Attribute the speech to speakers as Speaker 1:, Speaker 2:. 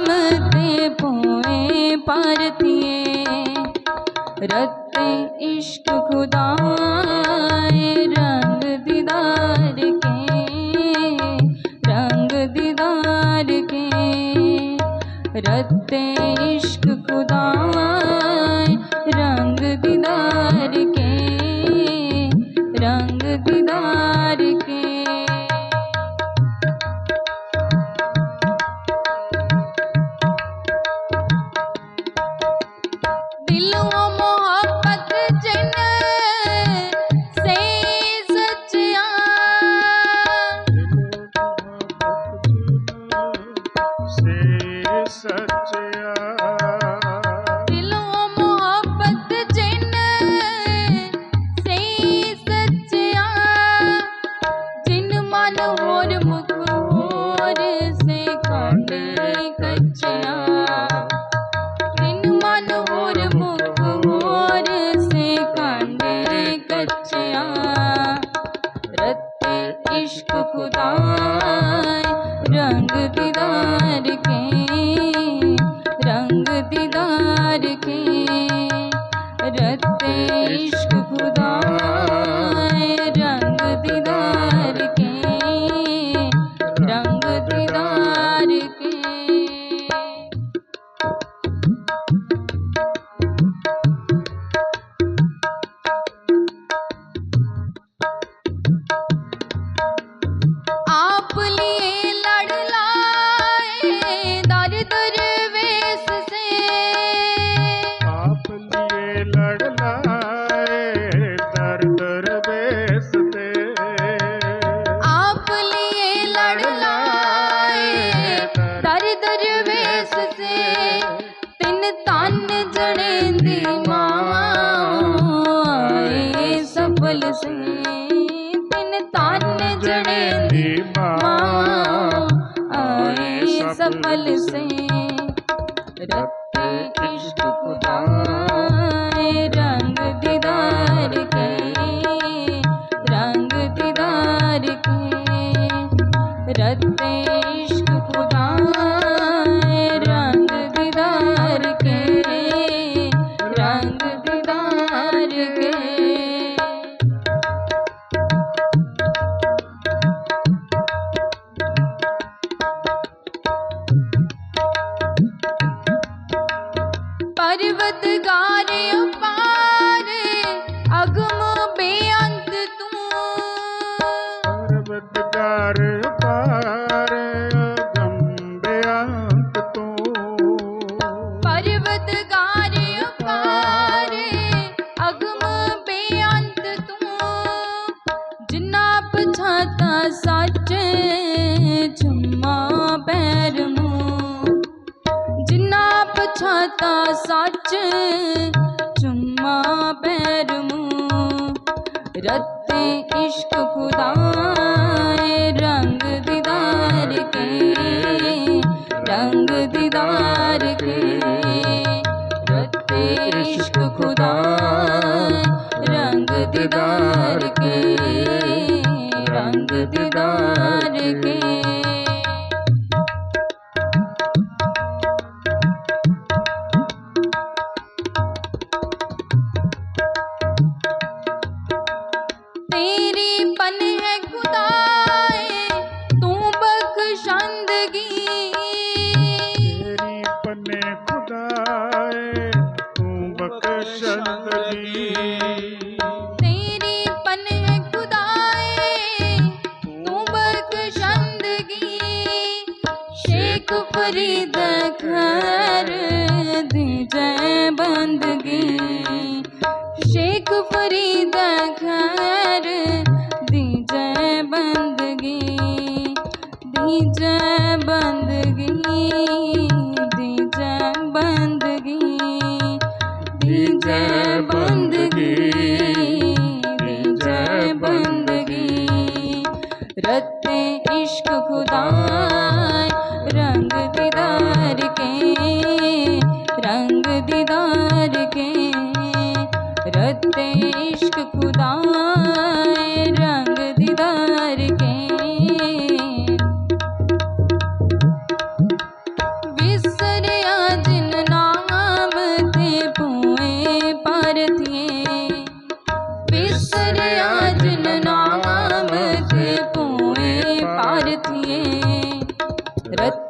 Speaker 1: ਨਾਮ ਤੇ ਪੋਏ ਪਰਤੀਏ ਰਤੇ ਇਸ਼ਕ ਖੁਦਾ ਰੰਗ ਦੀਦਾਰ ਕੇ ਰੰਗ ਦੀਦਾਰ ਕੇ ਰਤੇ दिल वो मोहब्बत जिन से सचिया
Speaker 2: से सच
Speaker 1: ਤਨ ਜਣੇ ਦੀ ਮਾਵਾ ਏ ਸਫਲ ਸੇ ਤਿਨ ਤਨ ਜਣੇ ਦੀ ਮਾਵਾ ਏ ਸਫਲ ਸੇ ਤਾਂ ਸੱਚ, ਚੁੰਮਾ ਪੈਰ ਮੂੰ ਰੱਤੇ ਇਸ਼ਕ ਖੁਦਾ ਰੰਗ ਦੀਦਾਰ ਕੇ, ਰੰਗ ਦੀਦਾਰ ਕੇ, ਰੱਤੇ ਇਸ਼ਕ ਖੁਦਾ ਰੰਗ ਦੀਦਾਰ ਕੇ, ਰੰਗ ਦੀਦਾਰ ਕੇ। मोरी दखर दीजे बंदगी शेख फरीद घर दीजे बंदगी दीजे बंदगी दीजे बंदगी दीजे बंदगी दीजे बंदगी रत्ते इश्क ਸਦਾਏ ਰੰਗ ਦੀਦਾਰ ਕੇ ਵਿਸਰਿਆ ਜਿਨ ਨਾਮ ਤੇ ਭੂਏ ਪਰਥੀਏ ਵਿਸਰਿਆ ਜਿਨ ਨਾਮ ਤੇ ਭੂਏ ਪਰਥੀਏ ਰਤ